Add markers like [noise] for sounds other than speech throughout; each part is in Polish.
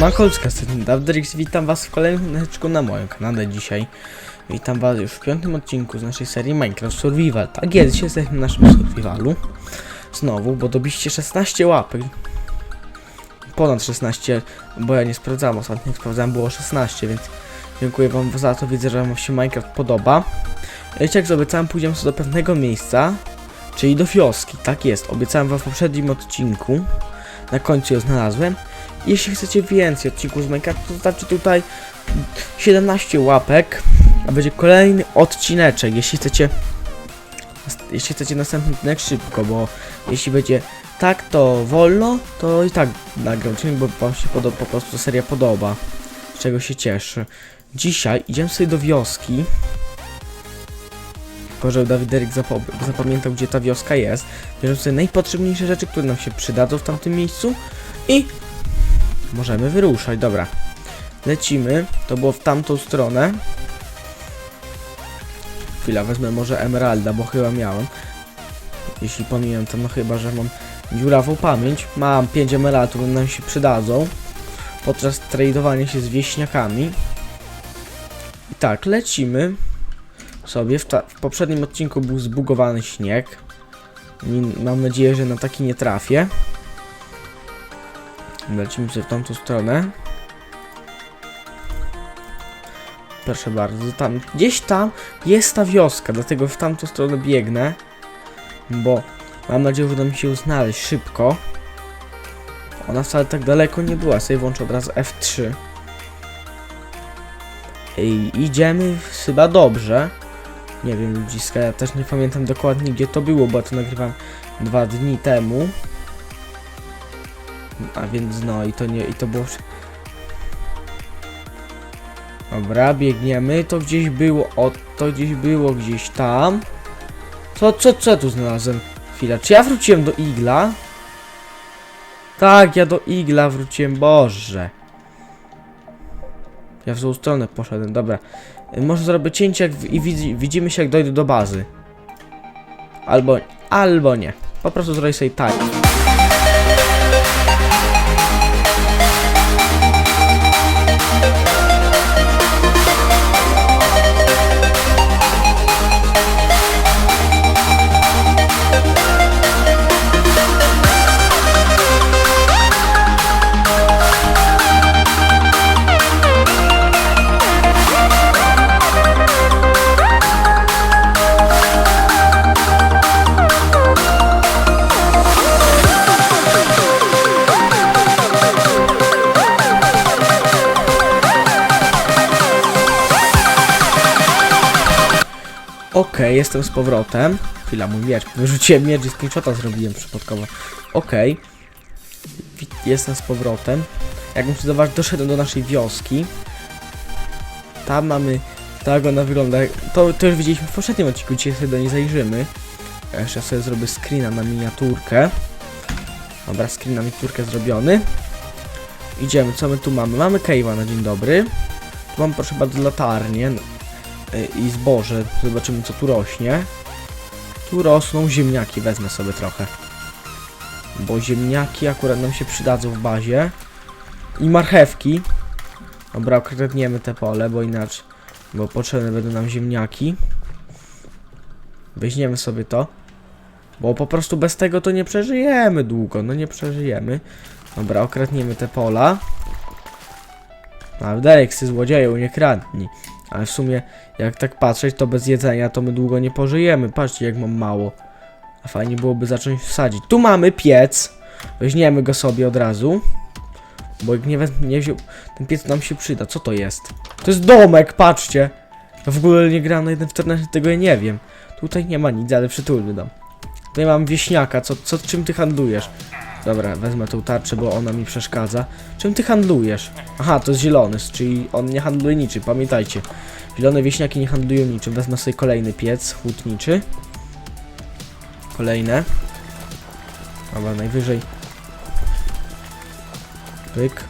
Makolska, Dawdrix, witam was w kolejnym odcinku na moim kanale dzisiaj. Witam was już w piątym odcinku z naszej serii Minecraft Survival. Tak jest, jesteśmy w naszym survivalu. Znowu, bo dobiliście 16 łapek. Ponad 16, bo ja nie sprawdzałem, ostatnio sprawdzałem było 16, więc dziękuję wam za to, widzę, że wam się Minecraft podoba. Wiecie, jak obiecałem, pójdziemy sobie do pewnego miejsca, czyli do wioski, tak jest, obiecałem wam w poprzednim odcinku. Na końcu ją znalazłem. Jeśli chcecie więcej odcinków z Minecraft, to znaczy tutaj 17 łapek, a będzie kolejny odcineczek. Jeśli chcecie, jeśli chcecie następny odcinek szybko, bo jeśli będzie tak, to wolno, to i tak nagram odcinek, bo wam się podo- po prostu seria podoba, z czego się cieszę. Dzisiaj idziemy sobie do wioski. Tylko, Dawid Derek zapamiętał, gdzie ta wioska jest. Bierzemy sobie najpotrzebniejsze rzeczy, które nam się przydadzą w tamtym miejscu i Możemy wyruszać, dobra. Lecimy. To było w tamtą stronę. Chwila, wezmę może Emeralda, bo chyba miałem. Jeśli pamiętam, no chyba, że mam dziurawą pamięć. Mam 5 emeraldów, które nam się przydadzą. Podczas tradowania się z wieśniakami. I tak, lecimy sobie. W, w poprzednim odcinku był zbugowany śnieg. I mam nadzieję, że na taki nie trafię. Lecimy sobie w tamtą stronę. Proszę bardzo, tam, gdzieś tam jest ta wioska, dlatego w tamtą stronę biegnę, bo mam nadzieję, że uda mi się znaleźć szybko. Ona wcale tak daleko nie była, sobie włączę od razu F3. I idziemy chyba dobrze. Nie wiem, ludziska, ja też nie pamiętam dokładnie gdzie to było, bo ja to nagrywam dwa dni temu. A więc no i to nie, i to było... Dobra, biegniemy, to gdzieś było, o, to gdzieś było gdzieś tam. Co, co, co tu znalazłem? Chwila, czy ja wróciłem do igla? Tak, ja do igla wróciłem, boże. Ja w złą stronę poszedłem, dobra. Może zrobię cięcie i widzi, widzimy się jak dojdę do bazy. Albo, albo nie. Po prostu zrobię sobie tak. Okej, jestem z powrotem. Chwila, mój miecz. Wyrzuciłem miecz i screenshota zrobiłem przypadkowo. Okej. Wi- Jestem z powrotem. Jak muszę zobaczyć, doszedłem do naszej wioski. Tam mamy... Tak ona wygląda. To, to już widzieliśmy w poprzednim odcinku, dzisiaj sobie do niej zajrzymy. Jeszcze sobie zrobię screena na miniaturkę. Dobra, screen na miniaturkę zrobiony. Idziemy, co my tu mamy? Mamy cave'a na dzień dobry. Tu mam proszę bardzo latarnię i zboże. Zobaczymy co tu rośnie. Tu rosną ziemniaki, wezmę sobie trochę. Bo ziemniaki akurat nam się przydadzą w bazie. I marchewki. Dobra, okradniemy te pole, bo inaczej. Bo potrzebne będą nam ziemniaki. Weźmiemy sobie to. Bo po prostu bez tego to nie przeżyjemy długo, no nie przeżyjemy. Dobra, okradniemy te pola. A Dereksy złodzieju, nie kradnij. Ale w sumie, jak tak patrzeć, to bez jedzenia to my długo nie pożyjemy. Patrzcie, jak mam mało. A fajnie byłoby zacząć wsadzić. Tu mamy piec. Weźmiemy go sobie od razu. Bo jak nie, wziął, ten piec nam się przyda. Co to jest? To jest domek, patrzcie. Ja w ogóle nie grałem na jeden w internecie, tego ja nie wiem. Tutaj nie ma nic, ale przytulny dom. Tutaj mam wieśniaka, co, co, czym ty handlujesz? Dobra, wezmę tą tarczę, bo ona mi przeszkadza. Czym ty handlujesz? Aha, to jest zielony, czyli on nie handluje niczym, pamiętajcie. Zielone wieśniaki nie handlują niczym. Wezmę sobie kolejny piec hutniczy. Kolejne. Dobra, najwyżej. Pyk.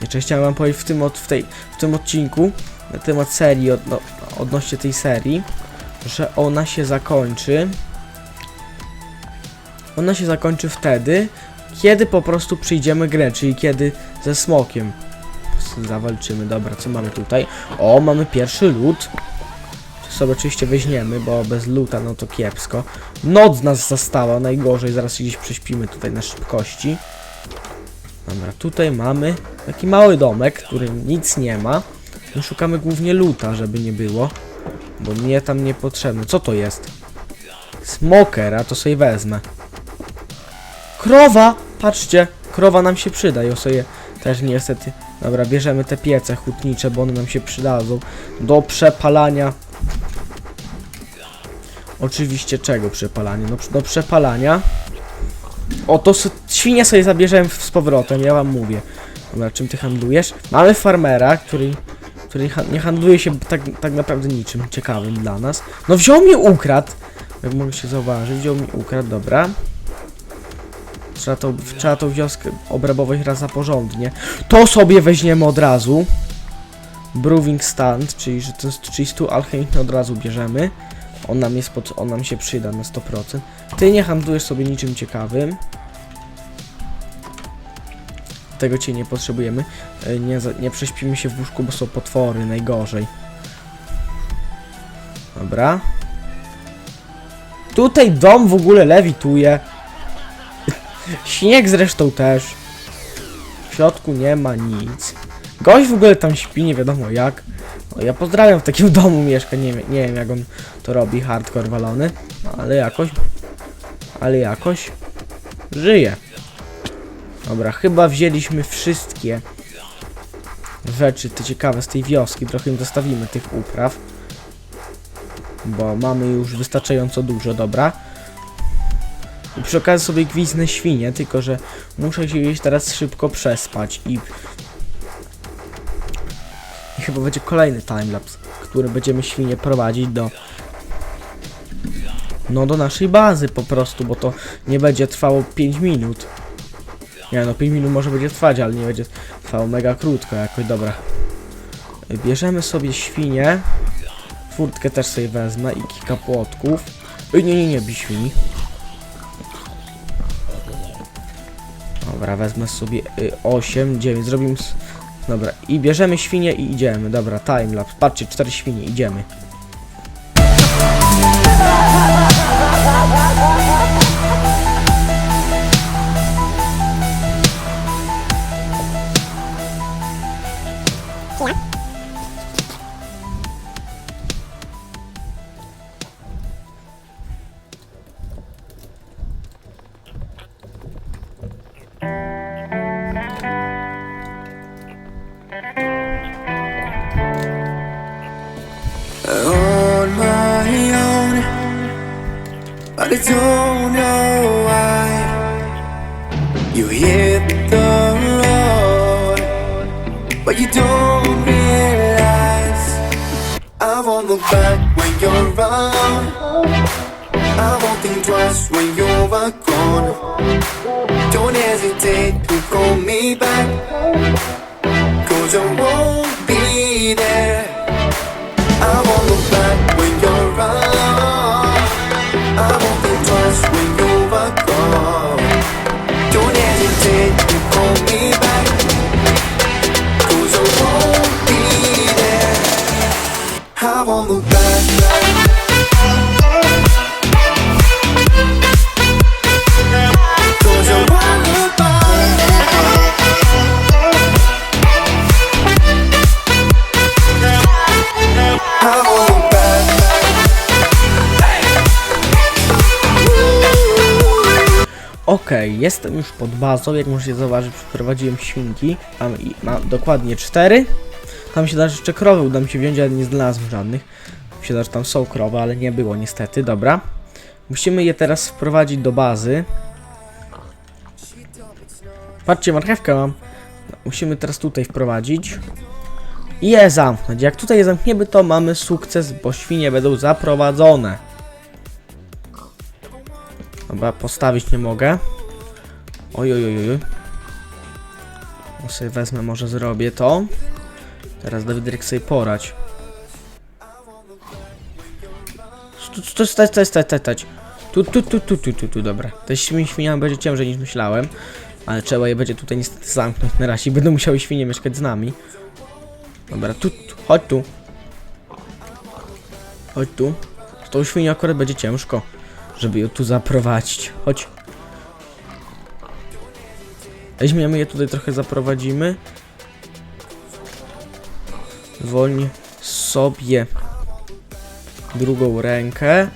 Jeszcze chciałem wam powiedzieć w tym, od, w tej, w tym odcinku na temat serii, od, no, odnośnie tej serii, że ona się zakończy Ona się zakończy wtedy, kiedy po prostu przyjdziemy grę, czyli kiedy ze smokiem zawalczymy. Dobra, co mamy tutaj? O, mamy pierwszy lód. To sobie oczywiście weźmiemy, bo bez luta no to kiepsko. Noc nas zastała, najgorzej, zaraz gdzieś prześpimy tutaj na szybkości. Dobra, tutaj mamy taki mały domek, w którym nic nie ma. My szukamy głównie luta, żeby nie było, bo mnie tam nie potrzebne. Co to jest? Smoker, a to sobie wezmę. Krowa! Patrzcie, krowa nam się przyda, ja sobie też niestety. Dobra, bierzemy te piece hutnicze, bo one nam się przydadzą do przepalania. Oczywiście czego przepalania? No do przepalania. O, to świnie sobie zabierzemy z powrotem, ja wam mówię. Dobra, czym ty handlujesz? Mamy farmera, który, który nie handluje się tak, tak naprawdę niczym ciekawym dla nas. No wziął mi ukradł! Jak mogę się zauważyć, wziął mi ukradł, dobra. Trzeba tą, trzeba tą wioskę obrabować raz za porządnie. To sobie weźmiemy od razu. Brewing stand, czyli, że jest, czyli stół alchemiczny od razu bierzemy. On nam jest pod, on nam się przyda na 100%. Ty nie handlujesz sobie niczym ciekawym. Tego cię nie potrzebujemy. E, Nie, nie prześpimy się w łóżku, bo są potwory, najgorzej. Dobra. Tutaj dom w ogóle lewituje. Śnieg zresztą też. W środku nie ma nic. Gość w ogóle tam śpi, nie wiadomo jak. No, ja pozdrawiam w takim [laughs] domu mieszka, nie, nie wiem jak on to robi, hardcore walony. Ale jakoś... Ale jakoś... Żyje. Dobra, chyba wzięliśmy wszystkie rzeczy te ciekawe z tej wioski. Trochę im zostawimy tych upraw. Bo mamy już wystarczająco dużo, dobra. I przy okazji sobie gwizdnę świnie, tylko że muszę się gdzieś teraz szybko przespać i... I chyba będzie kolejny timelapse, który będziemy świnie prowadzić do... No do naszej bazy po prostu, bo to nie będzie trwało 5 minut. Nie no, 5 minut może będzie trwać, ale nie będzie trwało mega krótko jakoś, dobra. Bierzemy sobie świnie. Furtkę też sobie wezmę i kilka płotków. Ej, nie, nie, nie, bij świni. Dobra, wezmę sobie y, 8, 9, zrobimy... Dobra, i bierzemy świnie i idziemy. Dobra, timelapse. Patrzcie, 4 świnie, idziemy. I don't know why you hit the road, but you don't realize I won't look back when you're around. I won't think twice when you're gone. Don't hesitate to call me back, cause I won't jestem już pod bazą, jak możecie zauważyć, przyprowadziłem świnki, mam, mam dokładnie cztery. Tam się da, jeszcze krowy uda mi się wziąć, ale nie znalazłem żadnych. Da, że tam są krowy, ale nie było niestety, dobra. Musimy je teraz wprowadzić do bazy. Patrzcie, marchewkę mam. Musimy teraz tutaj wprowadzić. I je zamknąć. Jak tutaj je zamkniemy, to mamy sukces, bo świnie będą zaprowadzone. Dobra, postawić nie mogę. Oj, oj, oj, oj. Sobie wezmę, może zrobię to. Teraz Dawid sobie porać. To, stać, stać, stać, stać, stać. Tu, tu, tu, tu, tu, tu, tu, dobra. Te świn- świniami będzie ciężej niż myślałem. Ale trzeba je będzie tutaj niestety zamknąć na razie. Będą musiały świnie mieszkać z nami. Dobra, tu, tu chodź tu. Chodź tu. Z tą świnią akurat będzie ciężko, żeby ją tu zaprowadzić. Chodź. Weźmiemy je tutaj trochę zaprowadzimy. Zwolnij sobie drugą rękę.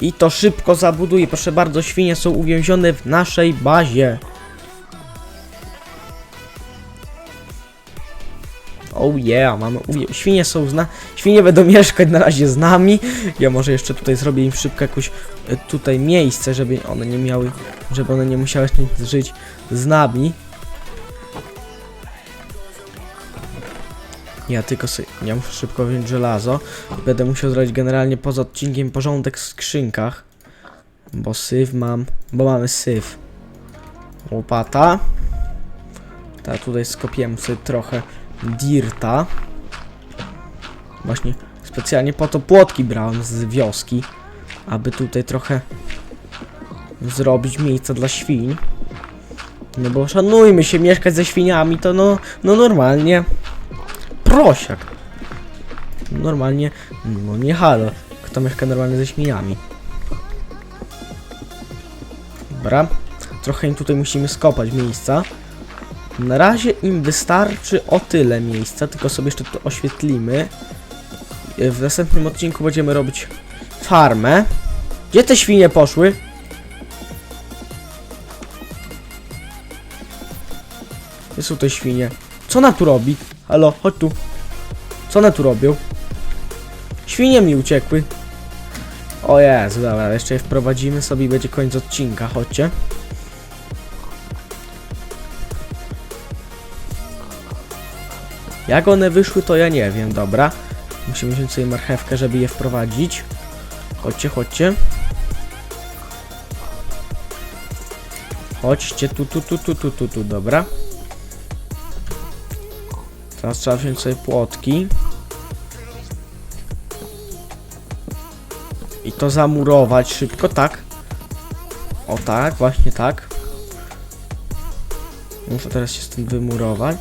I to szybko zabuduję. Proszę bardzo, świnie są uwięzione w naszej bazie. Oh yeah, mamy. Świnie są zna... Świnie będą mieszkać na razie z nami. Ja może jeszcze tutaj zrobię im szybko jakieś e, tutaj miejsce, żeby one nie miały, żeby one nie musiały żyć z nami. Ja tylko sobie, ja muszę szybko wziąć żelazo. Będę musiał zrobić generalnie poza odcinkiem porządek w skrzynkach. Bo syf mam, bo mamy syf. Łopata. Tak, tutaj skopiłem sobie trochę dirta. Właśnie specjalnie po to płotki brałem z wioski, aby tutaj trochę zrobić miejsca dla świń. No bo szanujmy się, mieszkać ze świniami to no, no normalnie prosiak. Normalnie, no nie halo. Kto mieszka normalnie ze świniami? Dobra. Trochę im tutaj musimy skopać miejsca. Na razie im wystarczy o tyle miejsca, tylko sobie jeszcze to oświetlimy. E, W następnym odcinku będziemy robić farmę. Gdzie te świnie poszły? Gdzie są te świnie? Co ona tu robi? Halo, chodź tu. Co one tu robią? Świnie mi uciekły. O Jezu, dobra, jeszcze je wprowadzimy sobie i będzie koniec odcinka, chodźcie. Jak one wyszły, to ja nie wiem, dobra. Musimy wziąć sobie marchewkę, żeby je wprowadzić. Chodźcie, chodźcie. Chodźcie, tu, tu, tu, tu, tu, tu, tu, dobra. Teraz trzeba wziąć sobie płotki. I to zamurować szybko, tak. O tak, właśnie tak. Muszę teraz się z tym wymurować.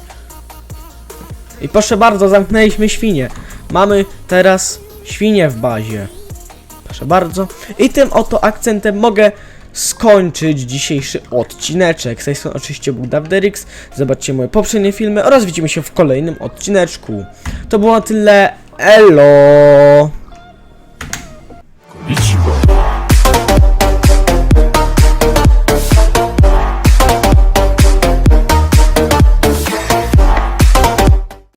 I proszę bardzo, zamknęliśmy świnie. Mamy teraz świnie w bazie. Proszę bardzo. I tym oto akcentem mogę skończyć dzisiejszy odcineczek. Z oczywiście był. Zobaczcie moje poprzednie filmy oraz widzimy się w kolejnym odcineczku. To było na tyle. Elo!